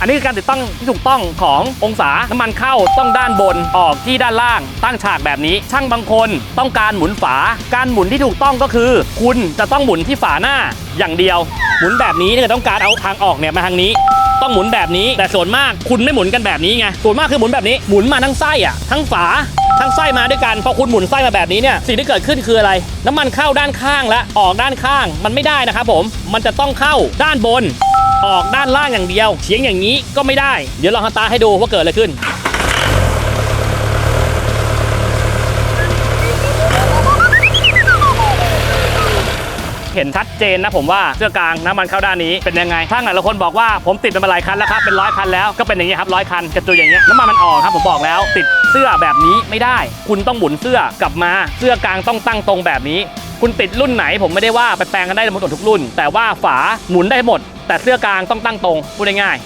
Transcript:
อันนี้คือการติดตั้งที่ถูกต้องขององศาน้ำมันเข้าต้องด้านบนออกที่ด้านล่าง ตั้งฉากแบบนี้ ช่างบางคนต้องการหมุนฝา การหมุนที่ถูกต้องก็คือ คุณจะต้องหมุนที่ฝาหน้าอย่างเดียว หมุนแบบนี้ถ้าเกิดต้องการเอาทางออกเนี่ยมาทางนี้ต้องหมุนแบบนี้ แต่ส่วนมากคุณไม่หมุนกันแบบนี้ไงส่วนมากคือหมุนแบบนี้หมุนมาทั้งไส้อะทั้งฝาทั้งไส้มาด้วยกันพอคุณหมุนไส้มาแบบนี้เนี่ยสิ่งที่เกิดขึ้นคืออะไร น้ำมันเข้าด้านข้างและออกด้านข้างมันไม่ได้นะครับผมมันจะต้องเข้าด้านบน ออกด้านล่างอย่างเดียวเฉียงอย่างนี้ก็ไม่ได้ เดี๋ยวลองฮันตาให้ดูว่าเกิดอะไรขึ้นเห็นชัดเจนนะผมว่าเสื้อกลางน้ำมันเข้าด้านนี้เป็นยังไงช่างหลายคนบอกว่าผมติดมาหลายคันแล้วครับเป็นร้อยคันแล้วก็เป็นอย่างนี้ครับร้อยคันกระจุยอย่างเงี้ยน้ำมันมันออกครับผมบอกแล้ว ติดเสื้อแบบนี้ไม่ได้ คุณต้องหมุนเสื้อกลับมาเสื้อกลางต้องตั้งตรงแบบนี้ คุณติดรุ่นไหนผมไม่ได้ว่าไปแปลงกันได้หมดทุกรุ่น แต่ว่าฝาหมุนได้หมด แต่เสื้อกลางต้องตั้งตรงพูดง่าย